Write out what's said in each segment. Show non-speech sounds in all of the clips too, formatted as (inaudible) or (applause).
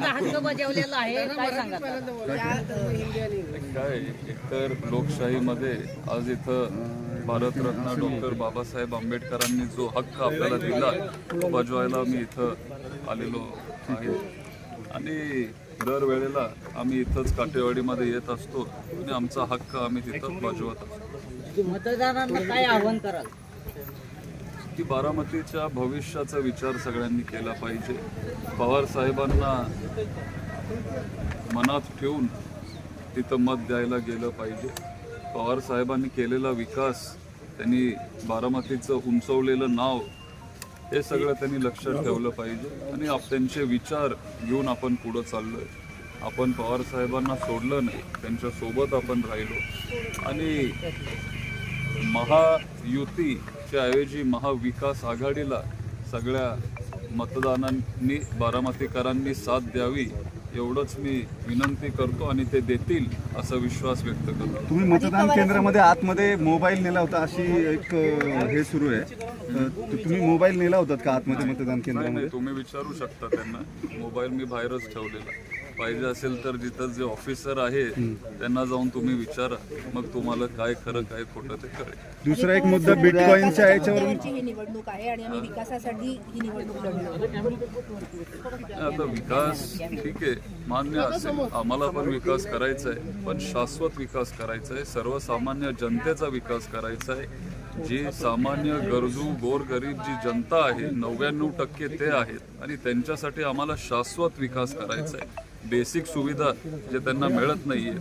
माझा हक्क बजावलेला आहे काय सांगा काय एकतर लोकशाहीमध्ये आज इथं भारतरत्न डॉक्टर बाबासाहेब आंबेडकरांनी जो हक्क आपल्याला दिला तो बजवायला मी इथं आलेलो आहे. आणि दरवेळेला आम्ही इथंच काटेवाडीमध्ये येत असतो आणि आमचा हक्क आम्ही तिथं बजवत असतो. मतदारांना काय आव्हान कराल? की बारामतीच्या भविष्याचा विचार सगळ्यांनी केला पाहिजे. पवार साहेबांना मनात ठेवून तिथं मत द्यायला गेलं पाहिजे. पवार साहेबांनी केलेला विकास त्यांनी बारामतीचं उंचवलेलं नाव हे सगळं त्यांनी लक्षात ठेवलं पाहिजे. आणि आप त्यांचे विचार घेऊन आपण पुढं चाललोय. आपण पवार साहेबांना सोडलं नाही त्यांच्यासोबत आपण राहिलो. आणि महायुती ऐवजी महाविकास आघाडीला सगळ्या मतदारांनी बारामतीकरांनी साथ द्यावी एवढंच मी विनंती करतो आणि ते देतील असा विश्वास व्यक्त करतो. तुम्ही मतदान केंद्रामध्ये आतमध्ये मोबाईल नेला होता अशी एक हे सुरू आहे. तुम्ही मोबाईल नेला होतात का आतमध्ये मतदान केंद्रामध्ये? तुम्ही विचारू शकता त्यांना. मोबाईल मी बाहेरच ठेवलेला. पाहिजे असेल तर जिथं जे ऑफिसर आहे त्यांना जाऊन तुम्ही विचारा. मग तुम्हाला काय खरं काय खोटं ते कळेल. दुसरा एक मुद्दा बिटकॉईनच्या याच्यावरून यांची ही निवडणूक आहे आणि आम्ही विकासासाठी ही निवडणूक लढलो आता विकास ठीक आहे मान्य असेल. आम्हाला पण विकास करायचा आहे पण शाश्वत विकास करायचा आहे सर्वसामान्य जनतेचा विकास करायचा आहे जी सामान्य गरजू गोरगरीब जी जनता आहे नव्याण्णव टक्के ते आहेत. आणि त्यांच्यासाठी आम्हाला शाश्वत विकास करायचा आहे बेसिक सुविधा जे त्यांना मिळत नाहीये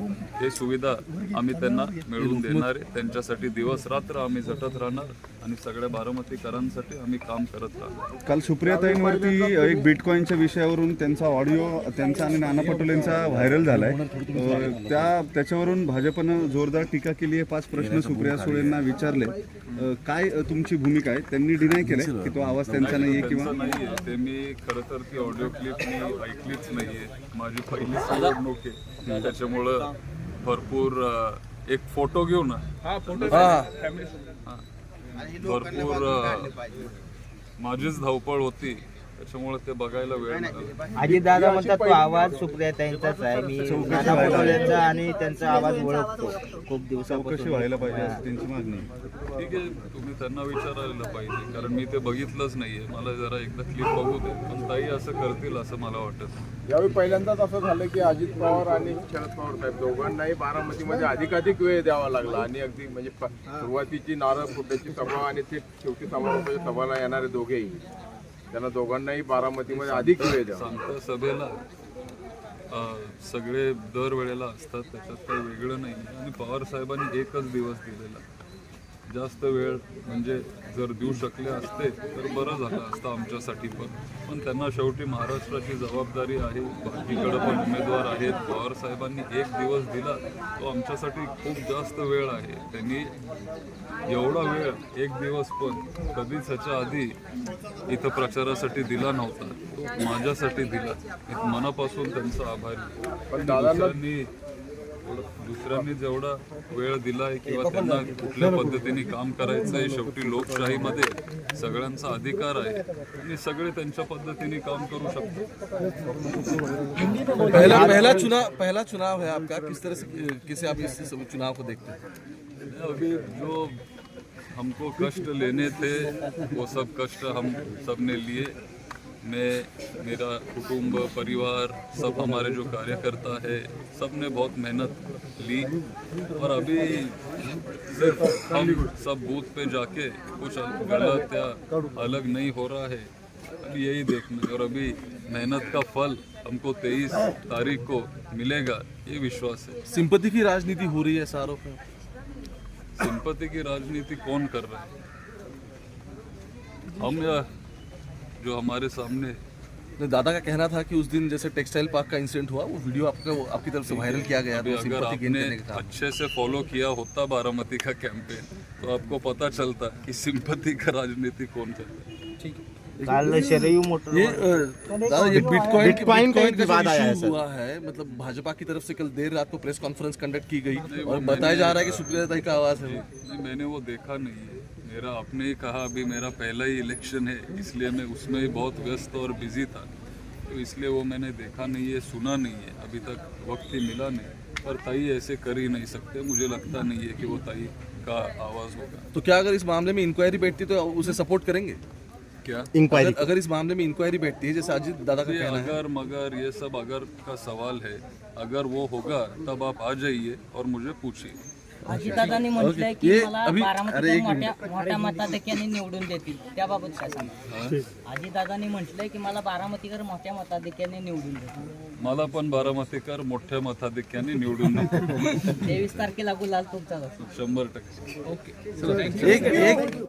ते सुविधा आम्ही त्यांना मिळवून देणार आहे. त्यांच्यासाठी दिवस रात्र आम्ही झटत राहणार. आणि सगळ्या बारामतीकरांसाठी आम्ही काम करत राहणार काल सुप्रियाताईंवरती एक बिटकॉईनच्या विषयावरून त्यांचा ऑडिओ त्यांचा आणि नाना पटोलेंचा व्हायरल झालाय. अ, त्या त्याच्यावरून भाजपनं जोरदार टीका केली आहे. पाच प्रश्न सुप्रिया सुळेंना विचारले. अ, काय अ, तुमची भूमिका आहे? त्यांनी डिनाय केलंय की तो आवाज त्यांचा नाहीये किंवा त्यांचं नाहीये. ते मी खरं तर ती ऑडिओ क्लिप मी ऐकलीच नाहीये. माझी पहिलीच निवडणूक आहे. त्याच्यामुळं भरपूर अं, एक फोटो घेऊ ना? हा. भरपूर माझीच धावपळ होती. त्याच्यामुळे ते बघायला वेळ मिळाला. अजित दादा म्हणतात तो आवाज सुप्रियाताईंचाच आहे. मी नाना पटोलेंचा आणि त्यांचा आवाज ओळखतो. खूप दिवसापासून. चौकशी व्हायला पाहिजे अशी त्यांची मागणी आहे. ठीक आहे तुम्ही त्यांना विचारायला पाहिजे. कारण मी ते बघितलंच नाहीये. मला जरा एकदा क्लिप बघू दे. पण ताई असं करतील असं मला वाटत. नाही. यावेळी पहिल्यांदाच असं झालं की अजित पवार आणि शरद पवार साहेब दोघांनाही बारामतीमध्ये अधिकाधिक वेळ द्यावा लागला. आणि अगदी म्हणजे प- सुरुवातीची नारळ फुट्याची सभा आणि ते शेवटी समारोपाच्या सभाला येणारे दोघेही. त्यांना दोघांनाही बारामतीमध्ये अधिक वेळ द्या सांगता सभेला सगळे दर वेळेला असतात त्याच्यात काही वेगळं नाही. आणि पवार साहेबांनी एकच दिवस दिलेला. जास्त वेळ म्हणजे जर देऊ शकले असते तर बरं झालं असतं आमच्यासाठी पण. पण त्यांना शेवटी महाराष्ट्राची जबाबदारी आहे. बाकीकडे पण उमेदवार आहेत. पवार साहेबांनी एक दिवस दिला तो आमच्यासाठी खूप जास्त वेळ आहे. त्यांनी एवढा वेळ एक दिवस पण कधीच ह्याच्या आधी इथं प्रचारासाठी दिला नव्हता. तो माझ्यासाठी दिला. मनापासून त्यांचा आभारी. पण दादांना दुसऱ्यांनी जेवढा वेळ दिलाय किंवा त्यांना कुठल्या पद्धतीने काम करायचं आहे शेवटी लोकशाहीमध्ये सगळ्यांचा अधिकार आहे. आणि सगळे त्यांच्या पद्धतीने काम करू शकतात. पहला पहला चुनाव पहला चुनाव है आपका. किस तरह से किसे आप इस इस चुनाव को देखते हैं? अभी जो हमको कष्ट लेने थे वो सब कष्ट हम सबने लिए। मैं मेरा कुटुंब परिवार सब हमारे जो कार्यकर्ता है सबने बहुत मेहनत ली। और अभी सिर्फ़ हम सब बूथ पे जाके कुछ गलत या अलग नहीं हो रहा है। अभी यही देखना और अभी मेहनत का फल हमको तेईस तारीख को मिलेगा ये विश्वास है। सिंपति की राजनीति हो रही है ऐसा आरोप है सिंपति की राजनीति कौन कर रहा है? हम या जो हमारे सामने दादा का कहना था कि उस दिन जैसे टेक्सटाइल पार्क का इंसिडेंट हुआ वो वीडियो आपका वो आपकी तरफ़ से वायरल किया गया तो अगर आपने करने का काम। अच्छे से फॉलो किया होता बारामती का कैंपेन तो आपको पता चलता कि सिंपति का राजनीति कौन है। ये बिटकॉइन का विवाद आया हुआ है मतलब भाजपा की तरफ़ से कल देर रात को प्रेस कॉन्फ्रेंस कंडक्ट की गई और बताया जा रहा है कि सुप्रिया का आवाज़ है मैंने वो देखा नहीं है। मेरा आपने ही कहा अभी मेरा पहला ही इलेक्शन है इसलिए मैं उसमें ही बहुत व्यस्त और बिज़ी था। तो इसलिए वो मैंने देखा नहीं है सुना नहीं है अभी तक वक्त ही मिला नहीं। पर ताई ऐसे कर ही नहीं सकते मुझे लगता नहीं है कि वो ताई का आवाज़ होगा। तो क्या अगर इस मामले में इंक्वायरी बैठती तो उसे सपोर्ट करेंगे? क्या? अगर, अगर इस मामले में इंक्वायरी बैठती है जैसे अजित दादा का कहना है। अगर मगर ये सब अगर का सवाल है अगर वो होगा तब आप आ जाइए और मुझे पूछिए। अजितदादांनी म्हटलंय की मला बारामतीच्या मोठ्या मोठ्या मताधिक्याने निवडून देतील. त्याबाबत काय सांगा? अजितदादांनी म्हटलंय की मला बारामतीकर मोठ्या मताधिक्याने निवडून देतील. मला पण बारामतीकर मोठ्या मताधिक्याने निवडून देतील. (laughs) तेवीस तारखेला गुलाल तुमचा शंभर टक्के. एक एक